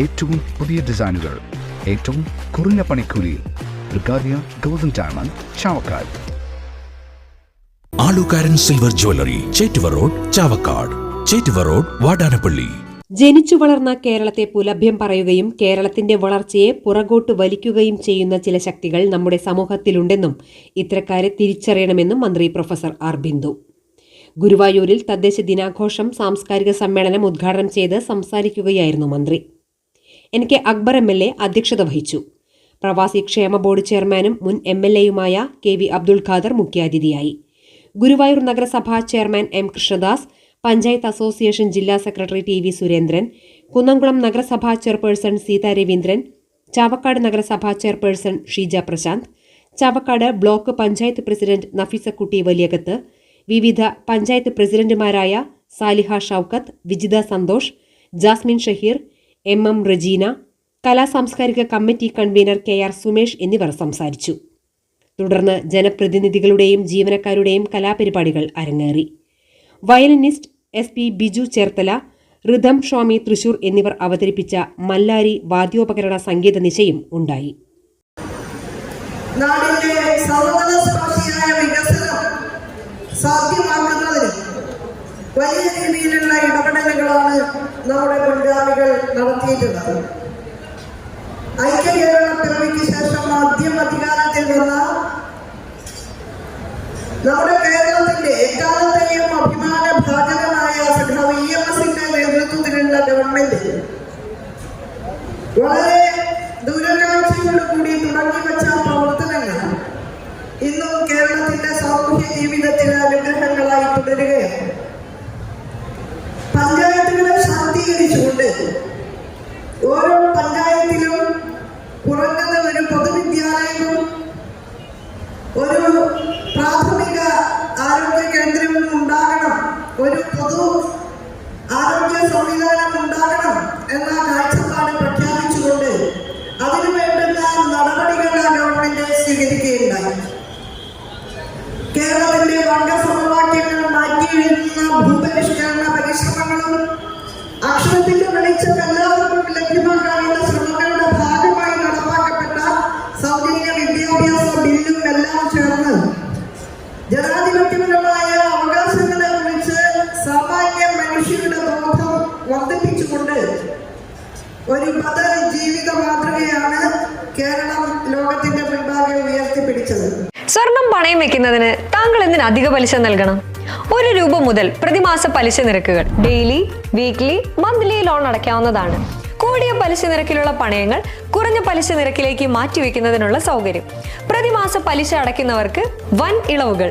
ഏറ്റവും പുതിയ ഡിസൈനുകൾ ഏറ്റവും കുറഞ്ഞ പണിക്കൂലിയിൽ ബ്രിഗാദിയ golden diamond Chavakkad. Alukkaran silver jewellery Chettuva road Chavakkad. Chettuva road Vadanappally. ജനിച്ചു വളർന്ന കേരളത്തെ പുലഭ്യം പറയുകയും കേരളത്തിന്റെ വളർച്ചയെ പുറകോട്ട് വലിക്കുകയും ചെയ്യുന്ന ചില ശക്തികൾ നമ്മുടെ സമൂഹത്തിലുണ്ടെന്നും ഇത്തരക്കാരെ തിരിച്ചറിയണമെന്നും മന്ത്രി പ്രൊഫസർ ആർ ബിന്ദു. ഗുരുവായൂരിൽ തദ്ദേശ ദിനാഘോഷം സാംസ്കാരിക സമ്മേളനം ഉദ്ഘാടനം ചെയ്ത് സംസാരിക്കുകയായിരുന്നു മന്ത്രി. N K Akbar M L A അധ്യക്ഷത വഹിച്ചു. പ്രവാസി ക്ഷേമ ബോർഡ് ചെയർമാനും മുൻ എം എൽ എയുമായ കെ വി അബ്ദുൾ ഖാദർ മുഖ്യാതിഥിയായി. ഗുരുവായൂർ നഗരസഭാ chairman M Krishnadas panchayat association ജില്ലാ secretary T V Surendran Kunnamkulam നഗരസഭാ ചെയർപേഴ്സൺ സീതാ രവീന്ദ്രൻ ചാവക്കാട് നഗരസഭാ chairperson Sheeja Prashanth Chavakkad block panchayat president Nafeesakutty Valiyakath വിവിധ പഞ്ചായത്ത് പ്രസിഡന്റുമാരായ Saliha Shoukath Vijitha Santhosh Jasmine Shaheer M M Rejeena കലാ സാംസ്കാരിക committee convener K R Sumesh എന്നിവർ സംസാരിച്ചു. തുടർന്ന് ജനപ്രതിനിധികളുടെയും ജീവനക്കാരുടെയും കലാപരിപാടികൾ അരങ്ങേറി. Violinist S P Biju Cherthala Ritham Swami Thrissur എന്നിവർ അവതരിപ്പിച്ച മല്ലാരി വാദ്യോപകരണ സംഗീത നിശയും ഉണ്ടായി. നാടിന്റെ സാധ്യമാക്കുന്നതിന് വലിയ രീതിയിലുള്ള നടത്തിയിട്ടുള്ളത് ഐക്യ കേരള പിറവിക്ക് ശേഷം ആദ്യം അധികാരത്തിൽ വന്ന നമ്മുടെ കേരളത്തിന്റെ എക്കാലത്തെയും അഭിമാന ഭാജകമായ സഖാവ് ഇ എം എസിന്റെ നേതൃത്വത്തിലുള്ള ഗവൺമെന്റ് വളരെ ദൂരക്കാഴ്ചയോടുകൂടി തുടങ്ങിവെച്ച പ്രവർത്തനങ്ങൾ ഇന്നും കേരളത്തിന്റെ സാമൂഹ്യ ജീവിതത്തിന് അനുഗ്രഹങ്ങളായി തുടരുകയാണ്. പഞ്ചായത്തുകളെ ശാക്തീകരിച്ചുകൊണ്ട് ഓരോ പഞ്ചായത്തിലും കുറഞ്ഞത് ഒരു പൊതുവിദ്യാലയവും ഒരു പ്രാഥമിക ആരോഗ്യ കേന്ദ്രവും ഉണ്ടാകണം ഒരു പൊതു ആരോഗ്യ സംവിധാനം ഉണ്ടാകണം എന്ന കാഴ്ചപ്പാട് പ്രഖ്യാപിച്ചുകൊണ്ട് അതിനു വേണ്ടുന്ന നടപടികൾ ഗവൺമെന്റ് സ്വീകരിക്കുകയുണ്ടായി. കേരളത്തിന്റെ വർഗ സമവാക്യങ്ങൾ മാറ്റി എഴുതുന്ന ഭൂപരിഷ്കരണ പരിശ്രമങ്ങളും അക്ഷരത്തിന്റെ വെളിച്ചം ജനാധിപത്യപരമായ അവകാശങ്ങളെ കുറിച്ച് സാമാന്യ മനുഷ്യരുടെ ബോധം വർദ്ധിപ്പിച്ചുകൊണ്ട് ഒരു പദ ജീവിത മാതൃകയാണ് കേരളം ലോകത്തിന്റെ മുൻപാകെ ഉയർത്തിപ്പിടിച്ചത്. സ്വർണം പണയം വെക്കുന്നതിന് താങ്കൾ എന്തിന് അധിക പലിശ നൽകണം? ഒരു രൂപ മുതൽ പ്രതിമാസ പലിശ നിരക്കുകൾ ഡെയിലി വീക്ക്ലി മന്ത്ലി ലോൺ അടയ്ക്കാവുന്നതാണ്. കൂടിയ പലിശ നിരക്കിലുള്ള പണയങ്ങൾ കുറഞ്ഞ പലിശ നിരക്കിലേക്ക് മാറ്റിവെക്കുന്നതിനുള്ള സൗകര്യം. പ്രതിമാസ പലിശ അടയ്ക്കുന്നവർക്ക് വൻ ഇളവുകൾ